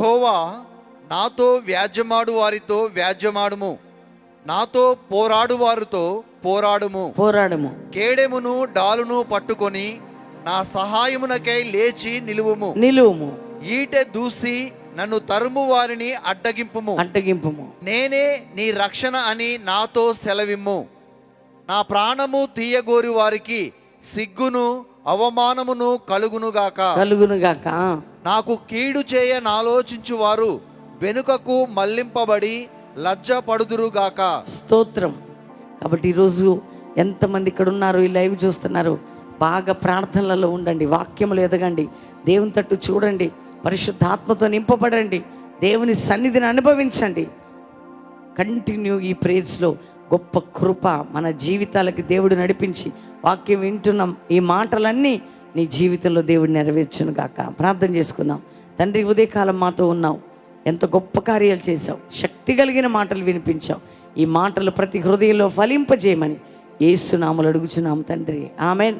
యహోవా నాతో వ్యాజ్యమాడు వారితో వ్యాజ్యమాడుము. నాతో పోరాడు వారితో పోరాడుము. పోరాడము. కేడెమును డాలును పట్టుకొని నా సహాయమునకై లేచి నిలువుము. నిలువుము. ఈటె దూసి నన్ను తరుము వారిని అడ్డగింపుము. అడ్డగింపుము. నేనే నీ రక్షణ అని నాతో సెలవిమ్ము. నా ప్రాణము తీయగోరి వారికి సిగ్గును అవమానమును కలుగునుగాక. కలుగునుగాక. నాకు కీడు చేయ నాలోచించు వారు వెనుకకు మళ్ళింపబడి లజ్జ పడుదురుగాక స్తోత్రం. కాబట్టి ఈరోజు ఎంతమంది ఇక్కడ ఉన్నారు ఈ లైవ్ చూస్తున్నారు బాగా ప్రార్థనలలో ఉండండి వాక్యములు ఎదగండి దేవుని తట్టు చూడండి పరిశుద్ధాత్మతో నింపబడండి దేవుని సన్నిధిని అనుభవించండి. కంటిన్యూ ఈ ప్రేయర్స్లో గొప్ప కృప మన జీవితాలకి దేవుడు నడిపించి వాక్యం వింటున్నాం. ఈ మాటలన్నీ నీ జీవితంలో దేవుడు నెరవేర్చును గాక. ప్రార్థన చేసుకుందాం. తండ్రి ఉదయకాలం మాతో ఉన్నావు. ఎంత గొప్ప కార్యాలు చేశావు. శక్తి కలిగిన మాటలు వినిపించావు. ఈ మాటలు ప్రతి హృదయంలో ఫలింపజేయమని ఏసునామలు అడుగుచున్నాం తండ్రి. ఆమెన్.